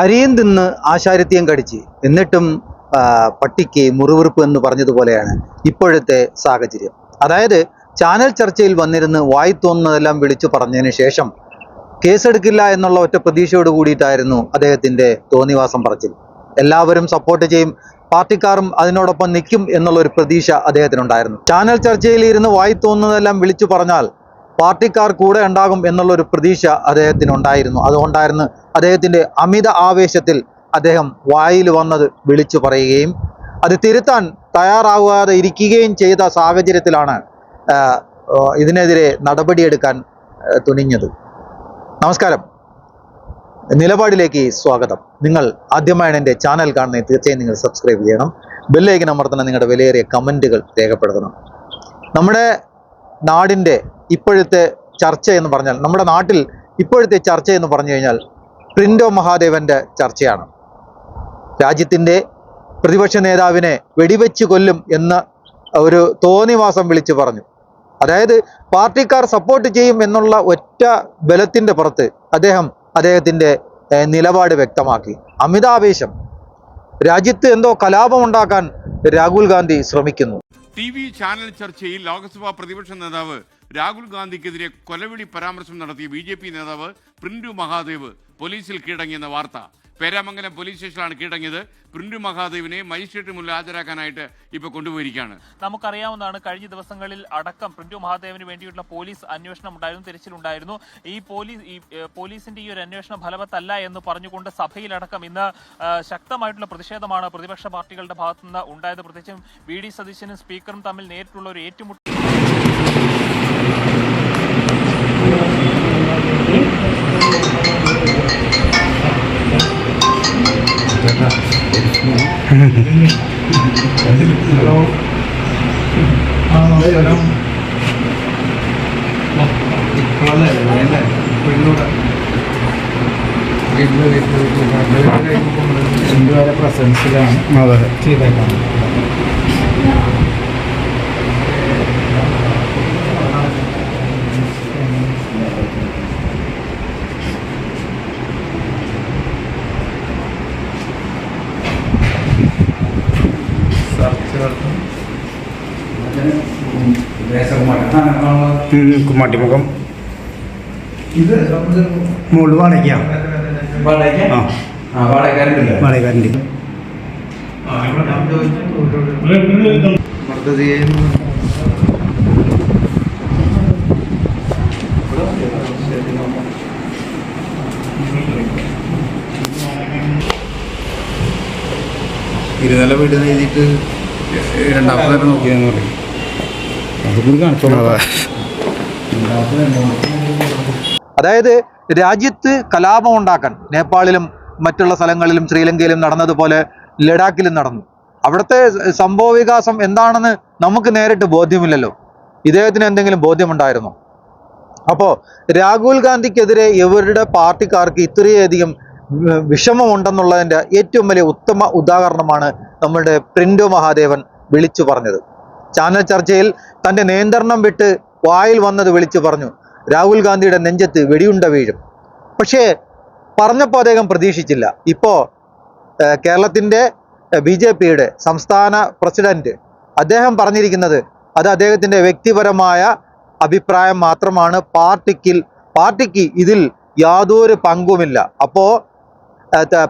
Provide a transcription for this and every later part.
അരിയും തിന്ന് ആശാരിത്യം കടിച്ച്. എന്നിട്ടും പട്ടിക്ക് മുറിവുറുപ്പ് എന്ന് പറഞ്ഞതുപോലെയാണ് ഇപ്പോഴത്തെ സാഹചര്യം. അതായത് ചാനൽ ചർച്ചയിൽ വന്നിരുന്ന് വായി തോന്നുന്നതെല്ലാം വിളിച്ചു പറഞ്ഞതിന് ശേഷം കേസെടുക്കില്ല എന്നുള്ള ഒറ്റ പ്രതീക്ഷയോട് കൂടിയിട്ടായിരുന്നു അദ്ദേഹത്തിന്റെ തോന്നിവാസം പറച്ചിൽ. എല്ലാവരും സപ്പോർട്ട് ചെയ്യും പാർട്ടിക്കാരും അതിനോടൊപ്പം നിൽക്കും എന്നുള്ള ഒരു പ്രതീക്ഷ അദ്ദേഹത്തിനുണ്ടായിരുന്നു. ചാനൽ ചർച്ചയിൽ ഇരുന്ന് വായി തോന്നുന്നതെല്ലാം വിളിച്ചു പറഞ്ഞാൽ പാർട്ടിക്കാർ കൂടെ ഉണ്ടാകും എന്നുള്ളൊരു അദ്ദേഹത്തിന് ഉണ്ടായിരുന്നു അതുകൊണ്ടായിരുന്നു അദ്ദേഹത്തിന്റെ അമിത ആവേശത്തിൽ അദ്ദേഹം വായിൽ വന്നത് വിളിച്ചു പറയുകയും അത് തിരുത്താൻ തയ്യാറാകാതെ ഇരിക്കുകയും ചെയ്ത സാഹചര്യത്തിലാണ് ഇതിനെതിരെ നടപടിയെടുക്കാൻ തുനിഞ്ഞത്. നമസ്കാരം. നിലപാടിലേക്ക് സ്വാഗതം. നിങ്ങൾ ആദ്യമായാണ് എന്റെ ചാനൽ കാണുന്നത്. തീർച്ചയായും നിങ്ങൾ സബ്സ്ക്രൈബ് ചെയ്യണം. ബെല്ലൈക്കൻ അമർത്തണം. നിങ്ങളുടെ വിലയേറിയ കമന്റുകൾ രേഖപ്പെടുത്തണം. നമ്മുടെ നാടിന്റെ ഇപ്പോഴത്തെ ചർച്ച എന്ന് പറഞ്ഞാൽ നമ്മുടെ നാട്ടിൽ ഇപ്പോഴത്തെ ചർച്ച എന്ന് പറഞ്ഞു കഴിഞ്ഞാൽ പ്രിൻഡോ മഹാദേവന്റെ ചർച്ചയാണ്. രാജ്യത്തിന്റെ പ്രതിപക്ഷ നേതാവിനെ വെടിവെച്ച് കൊല്ലും എന്ന ഒരു തോന്നിവാസം വിളിച്ചു പറഞ്ഞു. അതായത് പാർട്ടിക്കാർ സപ്പോർട്ട് ചെയ്യും എന്നുള്ള ഒറ്റ ബലത്തിന്റെ പുറത്ത് അദ്ദേഹം അദ്ദേഹത്തിന്റെ നിലപാട് വ്യക്തമാക്കി. അമിതാവേശം രാജ്യത്ത് എന്തോ കലാപമുണ്ടാക്കാൻ രാഹുൽ ഗാന്ധി ശ്രമിക്കുന്നു. ടി വി ചാനൽ ചർച്ചയിൽ ലോക്സഭാ പ്രതിപക്ഷ നേതാവ് രാഹുൽ ഗാന്ധിക്കെതിരെ കൊലവിളി പരാമർശം നടത്തിയ ബി നേതാവ് പ്രിൻഡു മഹാദേവ് പോലീസിൽ കീഴടങ്ങിയെന്ന വാർത്ത. പേരാമംഗലം പോലീസ് സ്റ്റേഷനിലാണ് കീഴടങ്ങിയത്. പ്രിന്റു മഹാദേവിനെ മജിസ്ട്രേറ്റ് മുന്നിൽ ഹാജരാക്കാനായിട്ട് ഇപ്പൊ കൊണ്ടുപോയിരിക്കുകയാണ്. നമുക്കറിയാവുന്നതാണ് കഴിഞ്ഞ ദിവസങ്ങളിൽ അടക്കം പ്രിന്റു മഹാദേവിന് വേണ്ടിയിട്ടുള്ള പോലീസ് അന്വേഷണം ഉണ്ടായിരുന്നു തിരച്ചിലുണ്ടായിരുന്നു. ഈ പോലീസ് ഈ പോലീസിന്റെ ഈ ഒരു അന്വേഷണം ഫലവത്തല്ല എന്ന് പറഞ്ഞുകൊണ്ട് സഭയിലടക്കം ഇന്ന് ശക്തമായിട്ടുള്ള പ്രതിഷേധമാണ് പ്രതിപക്ഷ പാർട്ടികളുടെ ഭാഗത്തുനിന്ന് ഉണ്ടായത്. പ്രത്യേകിച്ചും വി ഡി സതീശനും സ്പീക്കറും തമ്മിൽ നേരിട്ടുള്ള ഒരു ഏറ്റുമുട്ടൽ പ്രസൻസിലാണ് അതെ ചെയ്തേക്കാം കുമ്മാട്ടിമുഖം ഇത് മുകളിൽ വാടകയാണ് ആ. ആ വാടകക്കാരന്റെ ഇരുനില വീട് എഴുതിയിട്ട് രണ്ടാമത്തെ നേരം നോക്കിയെന്ന് പറയും അതുകൂടി കാണിച്ചോളാം. അതെ. അതായത് രാജ്യത്ത് കലാപം ഉണ്ടാക്കാൻ നേപ്പാളിലും മറ്റുള്ള സ്ഥലങ്ങളിലും ശ്രീലങ്കയിലും നടന്നതുപോലെ ലഡാക്കിലും നടന്നു. അവിടുത്തെ സംഭവ വികാസം എന്താണെന്ന് നമുക്ക് നേരിട്ട് ബോധ്യമില്ലല്ലോ. ഇദ്ദേഹത്തിന് എന്തെങ്കിലും ബോധ്യമുണ്ടായിരുന്നോ? അപ്പോൾ രാഹുൽ ഗാന്ധിക്കെതിരെ ഇവരുടെ പാർട്ടിക്കാർക്ക് ഇത്രയധികം വിഷമമുണ്ടെന്നുള്ളതിന്റെ ഏറ്റവും വലിയ ഉത്തമ ഉദാഹരണമാണ് നമ്മളുടെ പ്രിൻഡോ മഹാദേവൻ വിളിച്ചു പറഞ്ഞത്. ചാനൽ ചർച്ചയിൽ തന്റെ നിയന്ത്രണം വിട്ട് വായിൽ വന്നത് വിളിച്ചു പറഞ്ഞു. രാഹുൽ ഗാന്ധിയുടെ നെഞ്ചത്ത് വെടിയുണ്ട വീഴും. പക്ഷേ പറഞ്ഞപ്പോൾ അദ്ദേഹം പ്രതീക്ഷിച്ചില്ല. ഇപ്പോൾ കേരളത്തിന്റെ ബി ജെ പിയുടെ സംസ്ഥാന പ്രസിഡന്റ് അദ്ദേഹം പറഞ്ഞിരിക്കുന്നത് അത് അദ്ദേഹത്തിന്റെ വ്യക്തിപരമായ അഭിപ്രായം മാത്രമാണ്. പാർട്ടിക്കിൽ പാർട്ടിക്ക് ഇതിൽ യാതൊരു പങ്കുമില്ല. അപ്പോൾ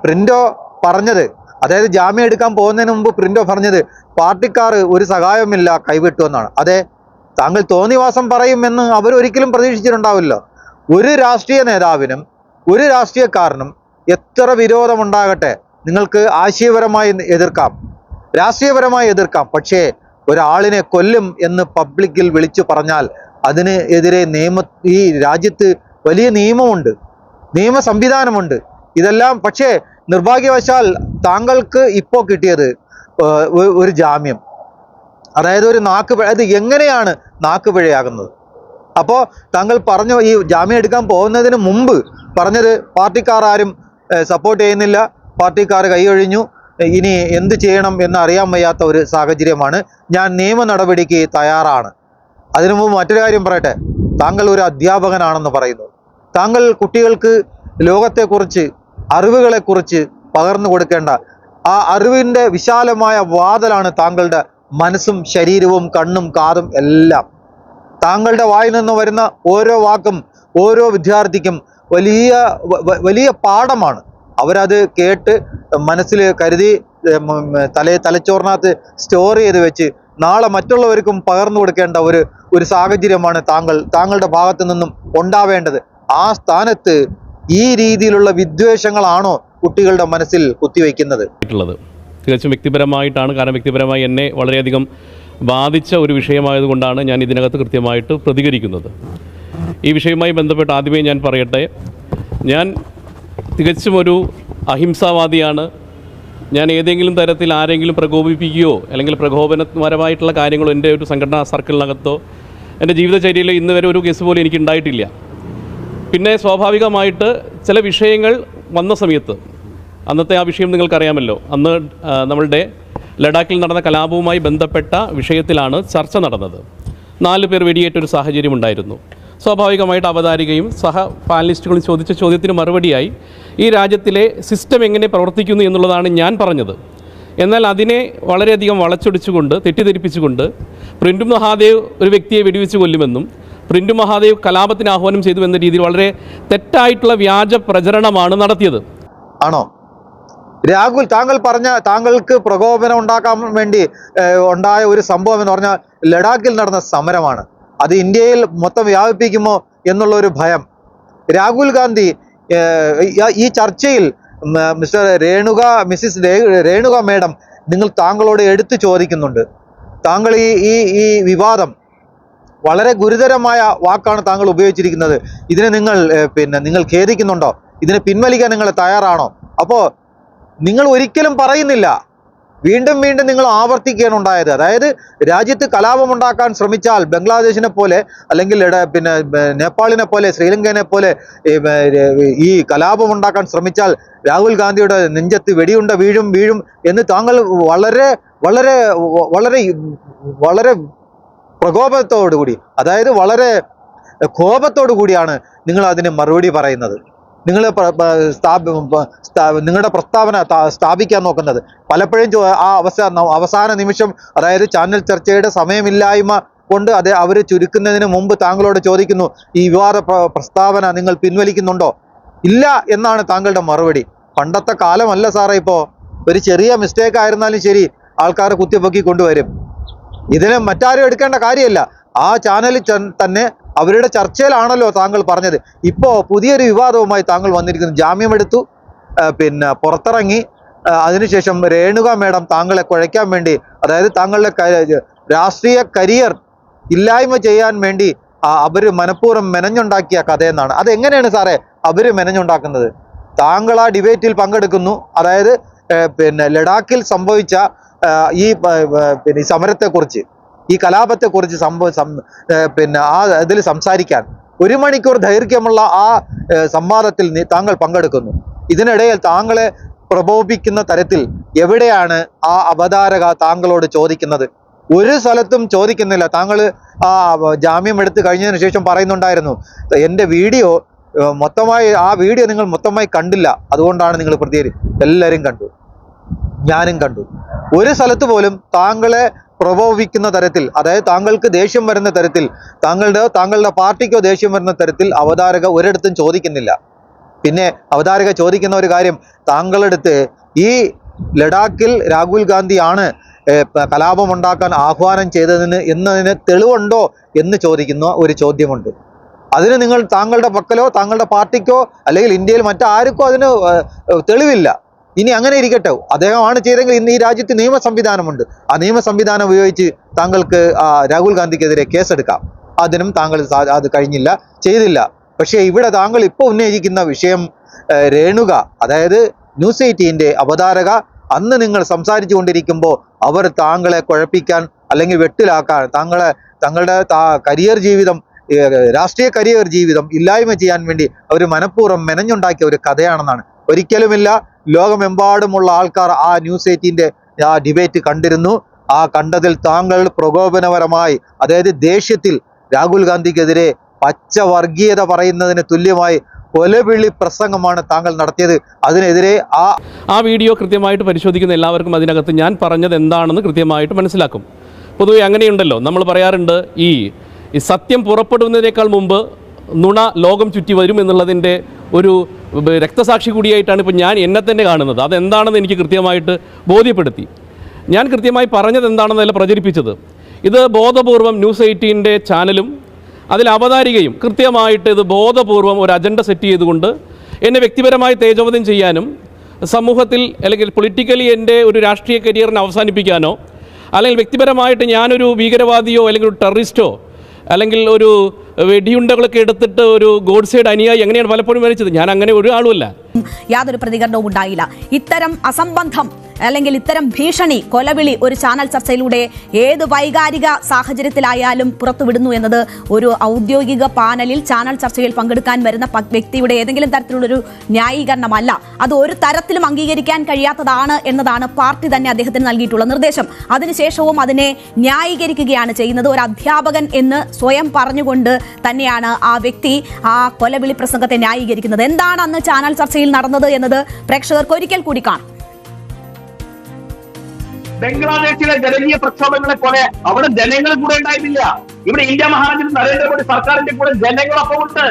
പ്രിന്റോ പറഞ്ഞത് അതായത് ജാമ്യം എടുക്കാൻ പോകുന്നതിന് മുമ്പ് പ്രിന്റോ പറഞ്ഞത് പാർട്ടിക്കാർ ഒരു സഹായമില്ല കൈവിട്ടു എന്നാണ്. അതെ താങ്കൾ തോന്നിവാസം പറയുമെന്ന് അവരൊരിക്കലും പ്രതീക്ഷിച്ചിട്ടുണ്ടാവില്ല. ഒരു രാഷ്ട്രീയ നേതാവിനും ഒരു രാഷ്ട്രീയക്കാരനും എത്ര വിരോധമുണ്ടാകട്ടെ നിങ്ങൾക്ക് ആശയപരമായി എതിർക്കാം രാഷ്ട്രീയപരമായി എതിർക്കാം പക്ഷേ ഒരാളിനെ കൊല്ലും എന്ന് പബ്ലിക്കിൽ വിളിച്ചു പറഞ്ഞാൽ അതിന് എതിരെ നിയമ ഈ രാജ്യത്ത് വലിയ നിയമമുണ്ട് നിയമ സംവിധാനമുണ്ട്. ഇതെല്ലാം പക്ഷേ നിർഭാഗ്യവശാൽ താങ്കൾക്ക് ഇപ്പോൾ കിട്ടിയത് ഒരു ജാമ്യം. അതായത് ഒരു നാക്ക് പിഴ അത് എങ്ങനെയാണ് നാക്ക് പിഴയാകുന്നത്? അപ്പോൾ താങ്കൾ പറഞ്ഞു ഈ ജാമ്യം എടുക്കാൻ പോകുന്നതിന് മുമ്പ് പറഞ്ഞത് പാർട്ടിക്കാർ ആരും സപ്പോർട്ട് ചെയ്യുന്നില്ല. പാർട്ടിക്കാർ കൈയൊഴിഞ്ഞു ഇനി എന്ത് ചെയ്യണം എന്ന് അറിയാൻ വയ്യാത്ത ഒരു സാഹചര്യമാണ്. ഞാൻ നിയമ നടപടിക്ക് തയ്യാറാണ്. അതിനു മുമ്പ് മറ്റൊരു കാര്യം പറയട്ടെ. താങ്കൾ ഒരു അധ്യാപകനാണെന്ന് പറയുന്നു. താങ്കൾ കുട്ടികൾക്ക് ലോകത്തെക്കുറിച്ച് അറിവുകളെക്കുറിച്ച് പകർന്നു കൊടുക്കേണ്ട ആ അറിവിന്റെ വിശാലമായ വാതലാണ് താങ്കളുടെ മനസ്സും ശരീരവും കണ്ണും കാതും എല്ലാം. താങ്കളുടെ വായിൽ നിന്ന് വരുന്ന ഓരോ വാക്കും ഓരോ വിദ്യാർത്ഥിക്കും വലിയ വലിയ പാഠമാണ്. അവരത് കേട്ട് മനസ്സിൽ കരുതി തലേ തലച്ചോറിനകത്ത് സ്റ്റോർ ചെയ്ത് വെച്ച് നാളെ മറ്റുള്ളവർക്കും പകർന്നു കൊടുക്കേണ്ട ഒരു ഒരു സാഹചര്യമാണ് താങ്കൾ താങ്കളുടെ ഭാഗത്തു നിന്നും ഉണ്ടാവേണ്ടത്. ആ സ്ഥാനത്ത് ഈ രീതിയിലുള്ള വിദ്വേഷങ്ങളാണോ കുട്ടികളുടെ മനസ്സിൽ കുത്തിവെക്കുന്നത്? തികച്ചും വ്യക്തിപരമായിട്ടാണ് കാരണം വ്യക്തിപരമായി എന്നെ വളരെയധികം ബാധിച്ച ഒരു വിഷയമായതുകൊണ്ടാണ് ഞാൻ ഇതിനകത്ത് കൃത്യമായിട്ട് പ്രതികരിക്കുന്നത്. ഈ വിഷയവുമായി ബന്ധപ്പെട്ട് ആദ്യമേ ഞാൻ പറയട്ടെ. ഞാൻ തികച്ചും ഒരു അഹിംസാവാദിയാണ്. ഞാൻ ഏതെങ്കിലും തരത്തിൽ ആരെങ്കിലും പ്രകോപിപ്പിക്കുകയോ അല്ലെങ്കിൽ പ്രകോപനപരമായിട്ടുള്ള കാര്യങ്ങളോ എന്റെ ഒരു സംഘടനാ സർക്കിളിനകത്തോ എന്റെ ജീവിതചര്യയിൽ ഇന്ന് വരെ ഒരു കേസ് പോലും എനിക്ക് ഉണ്ടായിട്ടില്ല. പിന്നെ സ്വാഭാവികമായിട്ട് ചില വിഷയങ്ങൾ വന്ന സമയത്ത് അന്നത്തെ ആ വിഷയം നിങ്ങൾക്കറിയാമല്ലോ അന്ന് നമ്മളുടെ ലഡാക്കിൽ നടന്ന കലാപവുമായി ബന്ധപ്പെട്ട വിഷയത്തിലാണ് ചർച്ച നടന്നത്. നാല് പേർ വെടിയേറ്റൊരു സാഹചര്യം ഉണ്ടായിരുന്നു സ്വാഭാവികമായിട്ട് അവതാരികയും സഹ പാനലിസ്റ്റുകളും ചോദിച്ച ചോദ്യത്തിന് മറുപടിയായി ഈ രാജ്യത്തിലെ സിസ്റ്റം എങ്ങനെ പ്രവർത്തിക്കുന്നു എന്നുള്ളതാണ് ഞാൻ പറഞ്ഞത്. എന്നാൽ അതിനെ വളരെയധികം വളച്ചൊടിച്ചുകൊണ്ട് തെറ്റിദ്ധരിപ്പിച്ചുകൊണ്ട് പ്രിന്റു മഹാദേവ് ഒരു വ്യക്തിയെ വെടിവെച്ച് കൊല്ലുമെന്നും പ്രിന്റു മഹാദേവ് കലാപത്തിന് ആഹ്വാനം ചെയ്തു എന്ന രീതിയിൽ വളരെ തെറ്റായിട്ടുള്ള വ്യാജ പ്രചരണമാണ് നടത്തിയത്. ആണോ? രാഹുൽ താങ്കൾ പറഞ്ഞ താങ്കൾക്ക് പ്രകോപനം ഉണ്ടാക്കാൻ വേണ്ടി ഉണ്ടായ ഒരു സംഭവം എന്ന് പറഞ്ഞാൽ ലഡാക്കിൽ നടന്ന സമരമാണ്. അത് ഇന്ത്യയിൽ മൊത്തം വ്യാപിപ്പിക്കുമോ എന്നുള്ള ഒരു ഭയം. രാഹുൽ ഗാന്ധി ഈ- ഈ ചർച്ചയിൽ mister Renuka missus Renuka madam നിങ്ങൾ താങ്കളോട് എടുത്തു ചോദിക്കുന്നുണ്ട്. താങ്കൾ ഈ ഈ ഈ വിവാദം വളരെ ഗുരുതരമായ വാക്കാണ് താങ്കൾ ഉപയോഗിച്ചിരിക്കുന്നത്. ഇതിനെ നിങ്ങൾ പിന്നെ നിങ്ങൾ ഖേദിക്കുന്നുണ്ടോ? ഇതിനെ പിൻവലിക്കാൻ നിങ്ങൾ തയ്യാറാണോ? അപ്പോൾ നിങ്ങൾ ഒരിക്കലും പറയുന്നില്ല. വീണ്ടും വീണ്ടും നിങ്ങൾ ആവർത്തിക്കുകയാണ് ഉണ്ടായത്. അതായത് രാജ്യത്ത് കലാപമുണ്ടാക്കാൻ ശ്രമിച്ചാൽ ബംഗ്ലാദേശിനെ പോലെ അല്ലെങ്കിൽ പിന്നെ നേപ്പാളിനെ പോലെ ശ്രീലങ്കനെ പോലെ ഈ കലാപം ഈ കലാപമുണ്ടാക്കാൻ ശ്രമിച്ചാൽ രാഹുൽ ഗാന്ധിയുടെ നെഞ്ചത്ത് വെടിയുണ്ട വീഴും വീഴും എന്ന് താങ്കൾ വളരെ വളരെ വളരെ വളരെ പ്രകോപത്തോടു കൂടി അതായത് വളരെ കോപത്തോടു കൂടിയാണ് നിങ്ങൾ അതിന് മറുപടി പറയുന്നത്. നിങ്ങൾ നിങ്ങളുടെ പ്രസ്താവന സ്ഥാപിക്കാൻ നോക്കുന്നത്. പലപ്പോഴും ആ അവസാന അവസാന നിമിഷം അതായത് ചാനൽ ചർച്ചയുടെ സമയമില്ലായ്മ കൊണ്ട് അത് അവർ ചുരുക്കുന്നതിന് മുമ്പ് താങ്കളോട് ചോദിക്കുന്നു ഈ വിവാദ പ്രസ്താവന നിങ്ങൾ പിൻവലിക്കുന്നുണ്ടോ? ഇല്ല എന്നാണ് താങ്കളുടെ മറുപടി. പണ്ടത്തെ കാലമല്ല സാറേ ഇപ്പോൾ ഒരു ചെറിയ മിസ്റ്റേക്ക് ആയിരുന്നാലും ശരി ആൾക്കാർ കുത്തിപ്പൊക്കി കൊണ്ടുവരും. ഇതിനെ മറ്റാരും എടുക്കേണ്ട കാര്യമല്ല. ആ ചാനലിൽ തന്നെ അവരുടെ ചർച്ചയിലാണല്ലോ താങ്കൾ പറഞ്ഞത്. ഇപ്പോൾ പുതിയൊരു വിവാദവുമായി താങ്കൾ വന്നിരിക്കുന്നു. ജാമ്യമെടുത്തു പിന്നെ പുറത്തിറങ്ങി അതിനുശേഷം രേണുക മേഡം താങ്കളെ കുഴയ്ക്കാൻ വേണ്ടി അതായത് താങ്കളുടെ രാഷ്ട്രീയ കരിയർ ഇല്ലായ്മ ചെയ്യാൻ വേണ്ടി അവർ മനഃപൂർവം മെനഞ്ഞുണ്ടാക്കിയ കഥയെന്നാണ്. അതെങ്ങനെയാണ് സാറേ അവർ മെനഞ്ഞുണ്ടാക്കുന്നത്? താങ്കൾ ആ ഡിബേറ്റിൽ പങ്കെടുക്കുന്നു. അതായത് പിന്നെ ലഡാക്കിൽ സംഭവിച്ച ഈ പിന്നെ സമരത്തെക്കുറിച്ച്. ഈ കലാപത്തെക്കുറിച്ച് സംഭവം പിന്നെ ആ ഇതിൽ സംസാരിക്കാൻ ഒരു മണിക്കൂർ ദൈർഘ്യമുള്ള ആ സംവാദത്തിൽ താങ്കൾ പങ്കെടുക്കുന്നു. ഇതിനിടയിൽ താങ്കളെ പ്രകോപിക്കുന്ന തരത്തിൽ എവിടെയാണ് ആ അവതാരക താങ്കളോട് ചോദിക്കുന്നത്? ഒരു സ്ഥലത്തും ചോദിക്കുന്നില്ല. താങ്കൾ ആ ജാമ്യം എടുത്ത് കഴിഞ്ഞതിന് ശേഷം പറയുന്നുണ്ടായിരുന്നു. എന്റെ വീഡിയോ മൊത്തമായി ആ വീഡിയോ നിങ്ങൾ മൊത്തമായി കണ്ടില്ല. അതുകൊണ്ടാണ് നിങ്ങൾ പ്രതികരി എല്ലാവരും കണ്ടു. ഞാനും കണ്ടു. ഒരു സ്ഥലത്ത് പോലും താങ്കളെ പ്രകോപിക്കുന്ന തരത്തിൽ അതായത് താങ്കൾക്ക് ദേഷ്യം വരുന്ന തരത്തിൽ താങ്കളുടെ താങ്കളുടെ പാർട്ടിക്കോ ദേഷ്യം വരുന്ന തരത്തിൽ അവതാരക ഒരിടത്തും ചോദിക്കുന്നില്ല. പിന്നെ അവതാരക ചോദിക്കുന്ന ഒരു കാര്യം താങ്കളെടുത്ത് ഈ ലഡാക്കിൽ രാഹുൽ ഗാന്ധിയാണ് കലാപമുണ്ടാക്കാൻ ആഹ്വാനം ചെയ്തതിന് എന്നതിന് തെളിവുണ്ടോ എന്ന് ചോദിക്കുന്ന ഒരു ചോദ്യമുണ്ട്. അതിന് നിങ്ങൾ താങ്കളുടെ പക്കലോ താങ്കളുടെ പാർട്ടിക്കോ അല്ലെങ്കിൽ ഇന്ത്യയിൽ മറ്റാർക്കോ അതിന് തെളിവില്ല. ഇനി അങ്ങനെ ഇരിക്കട്ടെ. അദ്ദേഹമാണ് ചെയ്തെങ്കിൽ ഇന്ന് ഈ രാജ്യത്ത് നിയമ സംവിധാനമുണ്ട്. ആ നിയമ സംവിധാനം ഉപയോഗിച്ച് താങ്കൾക്ക് രാഹുൽ ഗാന്ധിക്കെതിരെ കേസെടുക്കാം. അതിനും താങ്കൾ അത് കഴിഞ്ഞില്ല ചെയ്തില്ല. പക്ഷേ ഇവിടെ താങ്കൾ ഇപ്പോൾ ഉന്നയിക്കുന്ന വിഷയം രേണുക അതായത് ന്യൂസ് എയ്റ്റീന്റെ അവതാരക അന്ന് നിങ്ങൾ സംസാരിച്ചു കൊണ്ടിരിക്കുമ്പോൾ അവർ താങ്കളെ കുഴപ്പിക്കാൻ അല്ലെങ്കിൽ വെട്ടിലാക്കാൻ താങ്കളെ തങ്ങളുടെ കരിയർ ജീവിതം രാഷ്ട്രീയ കരിയർ ജീവിതം ഇല്ലായ്മ ചെയ്യാൻ വേണ്ടി അവർ മനഃപൂർവം മെനഞ്ഞുണ്ടാക്കിയ ഒരു കഥയാണെന്നാണ്. ഒരിക്കലുമില്ല ലോകമെമ്പാടുമുള്ള ആൾക്കാർ ആ ന്യൂസ് എയ്റ്റീന്റെ ആ ഡിബേറ്റ് കണ്ടിരുന്നു. ആ കണ്ടതിൽ താങ്കൾ പ്രകോപനപരമായി അതായത് ദേഷ്യത്തിൽ രാഹുൽ ഗാന്ധിക്കെതിരെ പച്ച വർഗീയത പറയുന്നതിന് തുല്യമായി കൊലവിളി പ്രസംഗമാണ് താങ്കൾ നടത്തിയത്. അതിനെതിരെ ആ ആ വീഡിയോ കൃത്യമായിട്ട് പരിശോധിക്കുന്ന എല്ലാവർക്കും അതിനകത്ത് ഞാൻ പറഞ്ഞത് എന്താണെന്ന് കൃത്യമായിട്ട് മനസ്സിലാക്കും. പൊതുവെ അങ്ങനെയുണ്ടല്ലോ. നമ്മൾ പറയാറുണ്ട് ഈ സത്യം പുറപ്പെടുന്നതിനേക്കാൾ മുമ്പ് നുണ ലോകം ചുറ്റി വരും എന്നുള്ളതിന്റെ ഒരു രക്തസാക്ഷി കൂടിയായിട്ടാണ് ഇപ്പോൾ ഞാൻ എന്നെ തന്നെ കാണുന്നത്. അതെന്താണെന്ന് എനിക്ക് കൃത്യമായിട്ട് ബോധ്യപ്പെടുത്തി. ഞാൻ കൃത്യമായി പറഞ്ഞത് എന്താണെന്നല്ല പ്രചരിപ്പിച്ചത്. ഇത് ബോധപൂർവം ന്യൂസ് എയ്റ്റീന്റെ ചാനലും അതിൽ അവതാരികയും കൃത്യമായിട്ട് ഇത് ബോധപൂർവം ഒരു അജണ്ട സെറ്റ് ചെയ്തുകൊണ്ട് എന്നെ വ്യക്തിപരമായി തേജോവധം ചെയ്യാനും സമൂഹത്തിൽ അല്ലെങ്കിൽ പൊളിറ്റിക്കലി എന്റെ ഒരു രാഷ്ട്രീയ കരിയറിനെ അവസാനിപ്പിക്കാനോ അല്ലെങ്കിൽ വ്യക്തിപരമായിട്ട് ഞാനൊരു ഭീകരവാദിയോ അല്ലെങ്കിൽ ഒരു ടെററിസ്റ്റോ അല്ലെങ്കിൽ ഒരു വെടിയുണ്ടകളൊക്കെ എടുത്തിട്ട് ഒരു ഗോഡ്സൈഡ് അനുയായി എങ്ങനെയാണ് പലപ്പോഴും മരിച്ചത് ഞാൻ അങ്ങനെ ഒരു ആളുമല്ല. യാതൊരു പ്രതികരണവും ഉണ്ടായില്ല. ഇത്തരം അസംബന്ധം അല്ലെങ്കിൽ ഇത്തരം ഭീഷണി കൊലവിളി ഒരു ചാനൽ ചർച്ചയിലൂടെ ഏത് വൈകാരിക സാഹചര്യത്തിലായാലും പുറത്തുവിടുന്നു എന്നത് ഒരു ഔദ്യോഗിക പാനലിൽ ചാനൽ ചർച്ചയിൽ പങ്കെടുക്കാൻ വരുന്ന വ്യക്തിയുടെ ഏതെങ്കിലും തരത്തിലുള്ളൊരു ന്യായീകരണമല്ല. അത് ഒരു തരത്തിലും അംഗീകരിക്കാൻ കഴിയാത്തതാണ് എന്നതാണ് പാർട്ടി തന്നെ അദ്ദേഹത്തിന് നൽകിയിട്ടുള്ള നിർദ്ദേശം. അതിനുശേഷവും അതിനെ ന്യായീകരിക്കുകയാണ് ചെയ്യുന്നത്. ഒരു അധ്യാപകൻ എന്ന് സ്വയം പറഞ്ഞുകൊണ്ട് തന്നെയാണ് ആ വ്യക്തി ആ കൊലവിളി പ്രസംഗത്തെ ന്യായീകരിക്കുന്നത്. എന്താണ് അന്ന് ചാനൽ ചർച്ചയിൽ നടന്നത് എന്നത് പ്രേക്ഷകർക്ക് ഒരിക്കൽ കൂടി കാണാം. ബംഗ്ലാദേശിലെ ജനകീയ പ്രക്ഷോഭങ്ങളെ പോലെ അവിടെ ജനങ്ങൾ കൂടെ ഉണ്ടായിരുന്നില്ല. ഇവിടെ ഇന്ത്യ മഹാരാജൻ നരേന്ദ്രമോദി സർക്കാരിന്റെ കൂടെ ജനങ്ങളൊപ്പം ഉണ്ട്.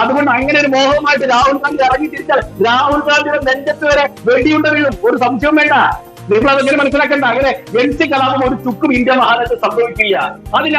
അതുകൊണ്ട് അങ്ങനെ ഒരു മോഹവുമായിട്ട് രാഹുൽ ഗാന്ധി ഇറങ്ങി തിരിച്ചാൽ രാഹുൽ ഗാന്ധിയുടെ നെഞ്ചത്ത് വരെ വെടിയുണ്ട വീഴും. ഒരു സംശയം വേണ്ട. നിങ്ങൾ അതെങ്ങനെ മനസ്സിലാക്കണ്ട അങ്ങനെ എൻ സി കലാപം ഒരു ചുക്കും ഇന്ത്യ മഹാരാജ്യത്ത് സംഭവിക്കില്ല അതിനെ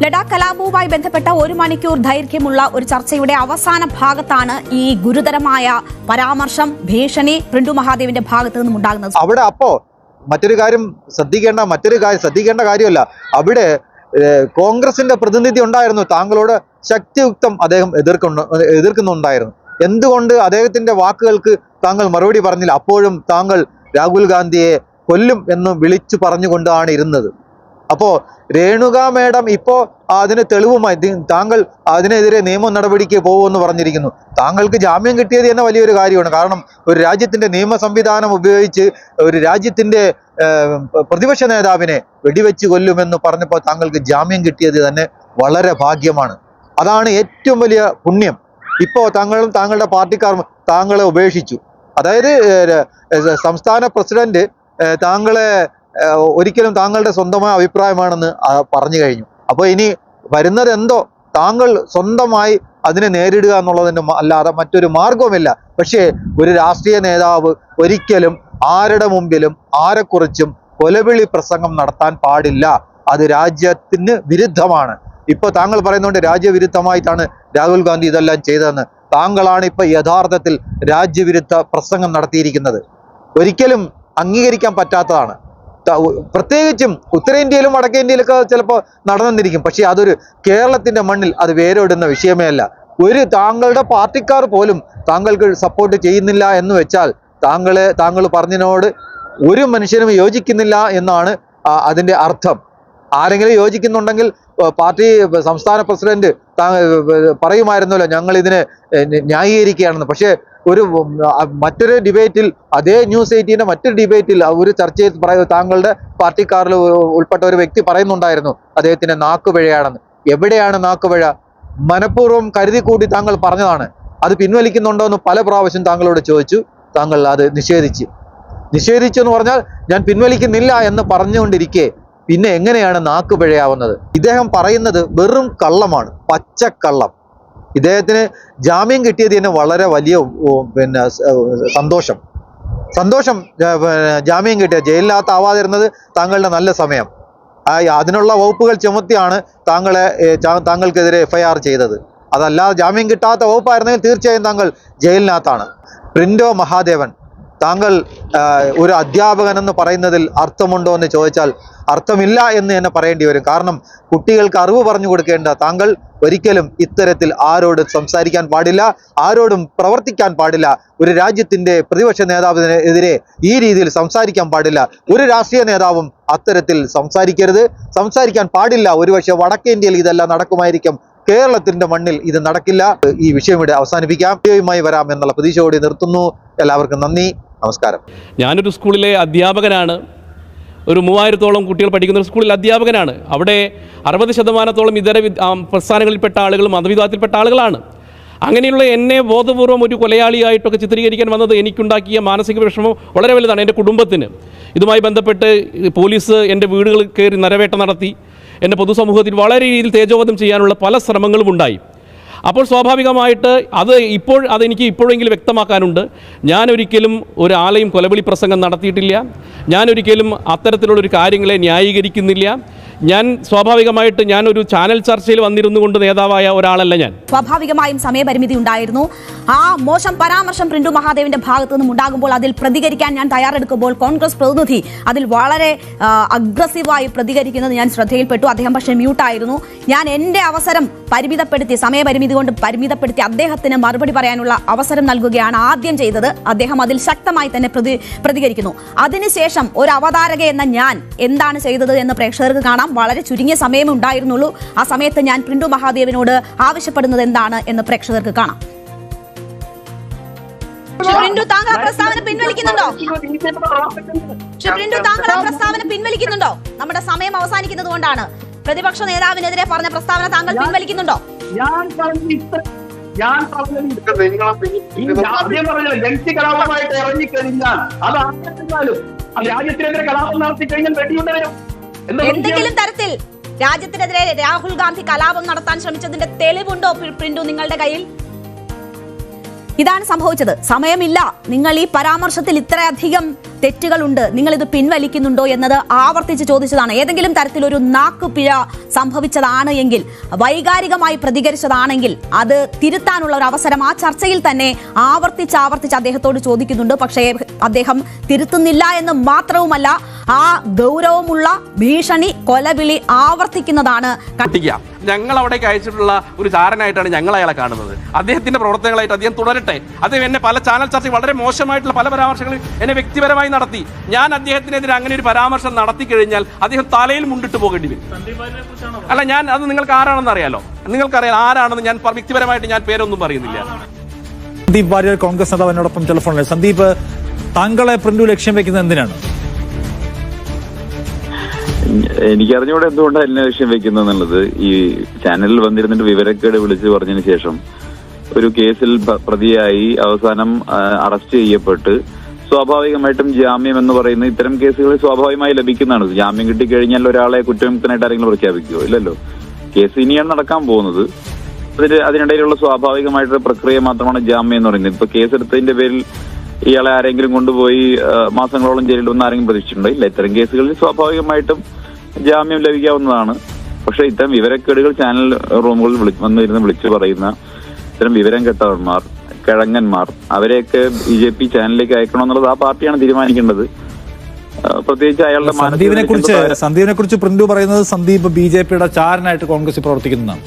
ലഡാക്ക് കലാപവുമായി ബന്ധപ്പെട്ട ഒരു മണിക്കൂർ ദൈർഘ്യമുള്ള ഒരു ചർച്ചയുടെ അവസാന ഭാഗത്താണ് ഈ ഗുരുതരമായ പരാമർശം ഭീഷണി പ്രിന്റു മഹാദേവിന്റെ ഭാഗത്തു നിന്നും ഉണ്ടാകുന്നത്. അവിടെ അപ്പോ മറ്റൊരു കാര്യം ശ്രദ്ധിക്കേണ്ട മറ്റൊരു കാര്യം ശ്രദ്ധിക്കേണ്ട കാര്യമല്ല. അവിടെ കോൺഗ്രസിന്റെ പ്രതിനിധി ഉണ്ടായിരുന്നു. താങ്കളോട് ശക്തിയുക്തം അദ്ദേഹം എതിർക്കുന്നു എതിർക്കുന്നുണ്ടായിരുന്നു. എന്തുകൊണ്ട് അദ്ദേഹത്തിന്റെ വാക്കുകൾക്ക് താങ്കൾ മറുപടി പറഞ്ഞില്ല? അപ്പോഴും താങ്കൾ രാഹുൽ ഗാന്ധിയെ കൊല്ലും എന്ന് വിളിച്ചു പറഞ്ഞുകൊണ്ടാണ് ഇരുന്നത്. അപ്പോ രേണുക മേഡം ഇപ്പോ അതിന് തെളിവുമായി താങ്കൾ അതിനെതിരെ നിയമ നടപടിക്ക് പോകുമെന്ന് പറഞ്ഞിരിക്കുന്നു. താങ്കൾക്ക് ജാമ്യം കിട്ടിയത് തന്നെ വലിയൊരു കാര്യമാണ്. കാരണം ഒരു രാജ്യത്തിന്റെ നിയമ സംവിധാനം ഉപയോഗിച്ച് ഒരു രാജ്യത്തിന്റെ പ്രതിപക്ഷ നേതാവിനെ വെടിവെച്ച് കൊല്ലുമെന്ന് പറഞ്ഞപ്പോൾ താങ്കൾക്ക് ജാമ്യം കിട്ടിയത് തന്നെ വളരെ ഭാഗ്യമാണ്. അതാണ് ഏറ്റവും വലിയ പുണ്യം. ഇപ്പോൾ താങ്കളും താങ്കളുടെ പാർട്ടിക്കാരും താങ്കളെ ഉപേക്ഷിച്ചു. അതായത് സംസ്ഥാന പ്രസിഡന്റ് താങ്കളെ ഒരിക്കലും താങ്കളുടെ സ്വന്തമായ അഭിപ്രായമാണെന്ന് പറഞ്ഞു കഴിഞ്ഞു. അപ്പോൾ ഇനി വരുന്നത് എന്തോ താങ്കൾ സ്വന്തമായി അതിനെ നേരിടുക എന്നുള്ളതിന് അല്ലാതെ മറ്റൊരു മാർഗവുമില്ല പക്ഷേ ഒരു രാഷ്ട്രീയ നേതാവ് ഒരിക്കലും ആരുടെ മുമ്പിലും ആരെക്കുറിച്ചും കൊലവിളി പ്രസംഗം നടത്താൻ പാടില്ല. അത് രാജ്യത്തിന് വിരുദ്ധമാണ്. ഇപ്പൊ താങ്കൾ പറയുന്നുണ്ട് രാജ്യവിരുദ്ധമായിട്ടാണ് രാഹുൽ ഗാന്ധി ഇതെല്ലാം ചെയ്തതെന്ന്. താങ്കളാണ് ഇപ്പൊ യഥാർത്ഥത്തിൽ രാജ്യവിരുദ്ധ പ്രസംഗം നടത്തിയിരിക്കുന്നത്. ഒരിക്കലും അംഗീകരിക്കാൻ പറ്റാത്തതാണ്. പ്രത്യേകിച്ചും ഉത്തരേന്ത്യയിലും വടക്കേ ഇന്ത്യയിലൊക്കെ ചിലപ്പോൾ നടന്നിരിക്കും പക്ഷേ അതൊരു കേരളത്തിന്റെ മണ്ണിൽ അത് വേരോടുന്ന വിഷയമേ അല്ല. ഒരു താങ്കളുടെ പാർട്ടിക്കാർ പോലും താങ്കൾക്ക് സപ്പോർട്ട് ചെയ്യുന്നില്ല എന്ന് വെച്ചാൽ താങ്കളെ താങ്കൾ പറഞ്ഞതിനോട് ഒരു മനുഷ്യനും യോജിക്കുന്നില്ല എന്നാണ് അതിന്റെ അർത്ഥം. ആരെങ്കിലും യോജിക്കുന്നുണ്ടെങ്കിൽ പാർട്ടി സംസ്ഥാന പ്രസിഡന്റ് പറയുമായിരുന്നല്ലോ ഞങ്ങൾ ഇതിനെ ന്യായീകരിക്കുകയാണെന്ന്. പക്ഷേ ഒരു മറ്റൊരു ഡിബേറ്റിൽ അതേ ന്യൂസ് എയ്റ്റീന്റെ മറ്റൊരു ഡിബേറ്റിൽ ഒരു ചർച്ചയിൽ താങ്കളുടെ പാർട്ടിക്കാരിൽ ഉൾപ്പെട്ട ഒരു വ്യക്തി പറയുന്നുണ്ടായിരുന്നു അദ്ദേഹത്തിന്റെ നാക്കുപിഴയാണെന്ന്. എവിടെയാണ് നാക്കുപിഴ? മനഃപൂർവം കരുതി കൂടി താങ്കൾ പറഞ്ഞതാണ്. അത് പിൻവലിക്കുന്നുണ്ടോ എന്ന് പല പ്രാവശ്യം താങ്കളോട് ചോദിച്ചു. താങ്കൾ അത് നിഷേധിച്ചു. നിഷേധിച്ചു എന്ന് പറഞ്ഞാൽ ഞാൻ പിൻവലിക്കുന്നില്ല എന്ന് പറഞ്ഞുകൊണ്ടിരിക്കെ. പിന്നെ എങ്ങനെയാണ് നാക്ക് പിഴയാവുന്നത്? ഇദ്ദേഹം പറയുന്നത് വെറും കള്ളമാണ് പച്ചക്കള്ളം ഇദ്ദേഹത്തിന് ജാമ്യം കിട്ടിയത് തന്നെ വളരെ വലിയ പിന്നെ സന്തോഷം. സന്തോഷം ജാമ്യം കിട്ടിയ ജയിലിനകത്ത് ആവാതിരുന്നത് താങ്കളുടെ നല്ല സമയം. അതിനുള്ള വകുപ്പുകൾ ചുമത്തിയാണ് താങ്കളെ താങ്കൾക്കെതിരെ എഫ്ഐആർ ചെയ്തത്. അതല്ലാതെ ജാമ്യം കിട്ടാത്ത വകുപ്പായിരുന്നെങ്കിൽ തീർച്ചയായും താങ്കൾ ജയിലിനകത്താണ്. പ്രിൻഡോ മഹാദേവൻ താങ്കൾ ഒരു അധ്യാപകൻ എന്ന് പറയുന്നതിൽ അർത്ഥമുണ്ടോ എന്ന് ചോദിച്ചാൽ അർത്ഥമില്ല എന്ന് തന്നെ പറയേണ്ടി വരും. കാരണം കുട്ടികൾക്ക് അറിവ് പറഞ്ഞു കൊടുക്കേണ്ട താങ്കൾ ഒരിക്കലും ഇത്തരത്തിൽ ആരോടും സംസാരിക്കാൻ പാടില്ല ആരോടും പ്രവർത്തിക്കാൻ പാടില്ല. ഒരു രാജ്യത്തിന്റെ പ്രതിപക്ഷ നേതാവിനെതിരെ ഈ രീതിയിൽ സംസാരിക്കാൻ പാടില്ല. ഒരു രാഷ്ട്രീയ നേതാവും അത്തരത്തിൽ സംസാരിക്കരുത്. സംസാരിക്കാൻ പാടില്ല. ഒരുപക്ഷെ വടക്കേ ഇന്ത്യയിൽ ഇതെല്ലാം നടക്കുമായിരിക്കും. കേരളത്തിന്റെ മണ്ണിൽ ഇത് നടക്കില്ല. ഈ വിഷയം ഇവിടെ അവസാനിപ്പിക്കാം. വീഡിയോയുമായി വരാം എന്നുള്ള പ്രതീക്ഷയോടെ നിർത്തുന്നു. എല്ലാവർക്കും നന്ദി. നമസ്കാരം. ഞാനൊരു സ്കൂളിലെ അധ്യാപകനാണ്. ഒരു മൂവായിരത്തോളം കുട്ടികൾ പഠിക്കുന്ന ഒരു സ്കൂളിൽ അധ്യാപകനാണ്. അവിടെ അറുപത് ശതമാനത്തോളം ഇതര പ്രസ്ഥാനങ്ങളിൽപ്പെട്ട ആളുകൾ മതവിഭാഗത്തിൽപ്പെട്ട ആളുകളാണ്. അങ്ങനെയുള്ള എന്നെ ബോധപൂർവം ഒരു കൊലയാളിയായിട്ടൊക്കെ ചിത്രീകരിക്കാൻ വന്നത് എനിക്കുണ്ടാക്കിയ മാനസിക വിഷമം വളരെ വലുതാണ് എന്റെ കുടുംബത്തിന്. ഇതുമായി ബന്ധപ്പെട്ട് പോലീസ് എന്റെ വീടുകളിൽ കയറി നരവേട്ട നടത്തി. എന്റെ പൊതുസമൂഹത്തിൽ വളരെ രീതിയിൽ തേജോവധം ചെയ്യാനുള്ള പല ശ്രമങ്ങളും ഉണ്ടായി. അപ്പോൾ സ്വാഭാവികമായിട്ട് അത് ഇപ്പോൾ അതെനിക്ക് ഇപ്പോഴെങ്കിലും വ്യക്തമാക്കാനുണ്ട്. ഞാനൊരിക്കലും ഒരു ആലയം കൊലവിളി പ്രസംഗം നടത്തിയിട്ടില്ല. ഞാനൊരിക്കലും അത്തരത്തിലുള്ളൊരു കാര്യങ്ങളെ ന്യായീകരിക്കുന്നില്ല. ഞാൻ സ്വാഭാവികമായിട്ട് ഞാൻ ഒരു ചാനൽ ചർച്ചയിൽ വന്നിരുന്നു കൊണ്ട് നേതാവായ ഒരാളല്ല ഞാൻ. സ്വാഭാവികമായും സമയപരിമിതി ഉണ്ടായിരുന്നു. ആ മോശം പരാമർശം പ്രിന്റു മഹാദേവിന്റെ ഭാഗത്തു നിന്നും ഉണ്ടാകുമ്പോൾ അതിൽ പ്രതികരിക്കാൻ ഞാൻ തയ്യാറെടുക്കുമ്പോൾ കോൺഗ്രസ് പ്രതിനിധി അതിൽ വളരെ അഗ്രസീവായി പ്രതികരിക്കുന്നത് ഞാൻ ശ്രദ്ധയിൽപ്പെട്ടു. അദ്ദേഹം പക്ഷേ മ്യൂട്ടായിരുന്നു ഞാൻ എന്റെ അവസരം പരിമിതപ്പെടുത്തി സമയപരിമിതി കൊണ്ട് പരിമിതപ്പെടുത്തി അദ്ദേഹത്തിന് മറുപടി പറയാനുള്ള അവസരം നൽകുകയാണ് ആദ്യം ചെയ്തത്. അദ്ദേഹം അതിൽ ശക്തമായി തന്നെ പ്രതി പ്രതികരിക്കുന്നു. അതിനുശേഷം ഒരു അവതാരക എന്ന ഞാൻ എന്താണ് ചെയ്തത് എന്ന് പ്രേക്ഷകർക്ക് കാണാം. വളരെ ചുരുങ്ങിയ സമയമേ ഉണ്ടായിരുന്നുള്ളൂ. ആ സമയത്ത് ഞാൻ പ്രിന്റു മഹാദേവിനോട് ആവശ്യപ്പെടുന്നത് എന്താണ് എന്ന് പ്രേക്ഷകർക്ക് കാണാം. താങ്കൾ പ്രസ്താവന താങ്കൾ ആ പ്രസ്താവന പിൻവലിക്കുന്നുണ്ടോ? നമ്മുടെ സമയം അവസാനിക്കുന്നത് കൊണ്ടാണ്. പ്രതിപക്ഷ നേതാവിനെതിരെ പറഞ്ഞ പ്രസ്താവന താങ്കൾ പിൻവലിക്കുന്നുണ്ടോ? ഞാൻ പറഞ്ഞ ഇത്ര ഞാൻ പറഞ്ഞത് ആദ്യം പറഞ്ഞത് ജൻസി കലാപമായിട്ട് ഇറങ്ങിക്കഴിഞ്ഞാൽ അത് ആർക്കെന്നാലും രാജ്യത്തിനെതിരെ കലാപം നടത്തി കഴിഞ്ഞാൽ വെടിയുണ്ട വരും എന്തെങ്കിലും തരത്തിൽ രാജ്യത്തിനെതിരെ രാഹുൽ ഗാന്ധി കലാപം നടത്താൻ ശ്രമിച്ചതിന്റെ തെളിവുണ്ടോ? പ്രി- പ്രിന്റു നിങ്ങളുടെ കയ്യിൽ? ഇതാണ് സംഭവിച്ചത്. സമയമില്ല. നിങ്ങൾ ഈ പരാമർശത്തിൽ ഇത്രയധികം തെറ്റുകളുണ്ട്. നിങ്ങൾ ഇത് പിൻവലിക്കുന്നുണ്ടോ എന്നത് ആവർത്തിച്ച് ചോദിച്ചതാണ്. ഏതെങ്കിലും തരത്തിലൊരു നാക്കുപിഴ സംഭവിച്ചതാണ് എങ്കിൽ വൈകാരികമായി പ്രതികരിച്ചതാണെങ്കിൽ അത് തിരുത്താനുള്ള ഒരു അവസരം ആ ചർച്ചയിൽ തന്നെ ആവർത്തിച്ച് ആവർത്തിച്ച് അദ്ദേഹത്തോട് ചോദിക്കുന്നുണ്ട്. പക്ഷേ അദ്ദേഹം തിരുത്തുന്നില്ല എന്ന് മാത്രവുമല്ല ആ ഗൗരവമുള്ള ഭീഷണി കൊലവിളി ആവർത്തിക്കുന്നതാണ് ഞങ്ങൾ അവിടെ അയച്ചിട്ടുള്ള ഒരു ചാരനായിട്ടാണ് ഞങ്ങൾ അയാളെ കാണുന്നത്. അദ്ദേഹത്തിന്റെ പ്രവർത്തനങ്ങളായിട്ട് അദ്ദേഹം തുടരട്ടെ. അദ്ദേഹം എന്നെ പല ചാനൽ ചർച്ച വളരെ മോശമായിട്ടുള്ള പല പരാമർശങ്ങളും എന്നെ വ്യക്തിപരമായി നടത്തി. ഞാൻ അദ്ദേഹത്തിനെതിരെ അങ്ങനെ ഒരു പരാമർശം നടത്തി കഴിഞ്ഞാൽ അദ്ദേഹം തലയിൽ മുണ്ടിട്ട് പോകേണ്ടി വരും. അല്ല ഞാൻ അത് നിങ്ങൾക്ക് ആരാണെന്ന് അറിയാലോ? നിങ്ങൾക്കറിയാം ആരാണെന്ന് ഞാൻ വ്യക്തിപരമായിട്ട് ഞാൻ പേരൊന്നും പറയുന്നില്ല. സന്ദീപ് വാര്യർ കോൺഗ്രസ് നേതാവിനോടൊപ്പം ടെലിഫോണിൽ. സന്ദീപ് താങ്കളെ പ്രിന്റു ലക്ഷ്യം വെക്കുന്നത് എന്തിനാണ്? എനിക്കറിഞ്ഞൂടെ എന്തുകൊണ്ടാണ് എന്നെ ലക്ഷ്യം വെക്കുന്നത് ഈ ചാനലിൽ വന്നിരുന്നിട്ട് വിവരക്കേട് വിളിച്ചു പറഞ്ഞതിന് ശേഷം ഒരു കേസിൽ പ്രതിയായി അവസാനം അറസ്റ്റ് ചെയ്യപ്പെട്ട് സ്വാഭാവികമായിട്ടും ജാമ്യം എന്ന് പറയുന്ന ഇത്തരം കേസുകൾ സ്വാഭാവികമായി ലഭിക്കുന്നതാണ്. ജാമ്യം കിട്ടിക്കഴിഞ്ഞാൽ ഒരാളെ കുറ്റവിമുക്തനായിട്ട് ആരെങ്കിലും പ്രഖ്യാപിക്കുമോ ഇല്ലല്ലോ. കേസ് ഇനിയാണ് നടക്കാൻ പോകുന്നത്. അതിന് അതിനിടയിലുള്ള സ്വാഭാവികമായിട്ടുള്ള പ്രക്രിയ മാത്രമാണ് ജാമ്യം എന്ന് പറയുന്നത്. ഇപ്പൊ കേസെടുത്തതിന്റെ പേരിൽ ഇയാളെ ആരെങ്കിലും കൊണ്ടുപോയി മാസങ്ങളോളം ജയിലിൽ വന്ന് ആരെങ്കിലും പ്രതീക്ഷിച്ചിട്ടുണ്ടോ? ഇല്ല ഇത്തരം കേസുകളിൽ സ്വാഭാവികമായിട്ടും ജാമ്യം ലഭിക്കാവുന്നതാണ്. പക്ഷെ ഇത്തരം വിവരക്കേടുകൾ ചാനൽ റൂമുകളിൽ വിളി വന്നിരുന്ന് വിളിച്ചു പറയുന്ന ഇത്തരം വിവരം കെട്ടവന്മാർ കിഴങ്ങന്മാർ അവരെയൊക്കെ ബി ജെ പി ചാനലിലേക്ക് അയക്കണമെന്നുള്ളത് ആ പാർട്ടിയാണ് തീരുമാനിക്കേണ്ടത്. പ്രത്യേകിച്ച് അയാളുടെ സന്ദീപിനെ കുറിച്ച് സന്ദീപിനെ കുറിച്ച് പ്രിന്റു പറയുന്നത് സന്ദീപ് ബി ജെ പിയുടെ ചാരനായിട്ട് കോൺഗ്രസ് പ്രവർത്തിക്കുന്നതാണ്.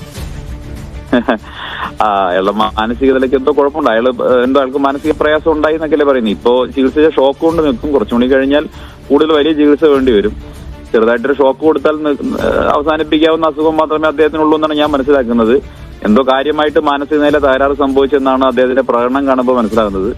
അയാളുടെ മാനസിക നിലയ്ക്ക് എന്തോ കുഴപ്പമുണ്ട്. അയാൾ എന്തോ അയാൾക്ക് മാനസിക പ്രയാസം ഉണ്ടായി എന്നൊക്കെയല്ലേ പറയുന്നത് ഇപ്പോ ചികിത്സിച്ച ഷോക്ക് കൊണ്ട് നിൽക്കും കുറച്ചുകൂടി കഴിഞ്ഞാൽ കൂടുതൽ വലിയ ചികിത്സ വേണ്ടി വരും. ചെറുതായിട്ടൊരു ഷോക്ക് കൊടുത്താൽ അവസാനിപ്പിക്കാവുന്ന അസുഖം മാത്രമേ അദ്ദേഹത്തിനുള്ളൂ എന്നാണ് ഞാൻ മനസ്സിലാക്കുന്നത്. എന്തോ കാര്യമായിട്ട് മാനസിക നില തകരാറ് സംഭവിച്ചെന്നാണ് അദ്ദേഹത്തിന്റെ പ്രകടനം കാണുമ്പോൾ മനസ്സിലാകുന്നത്.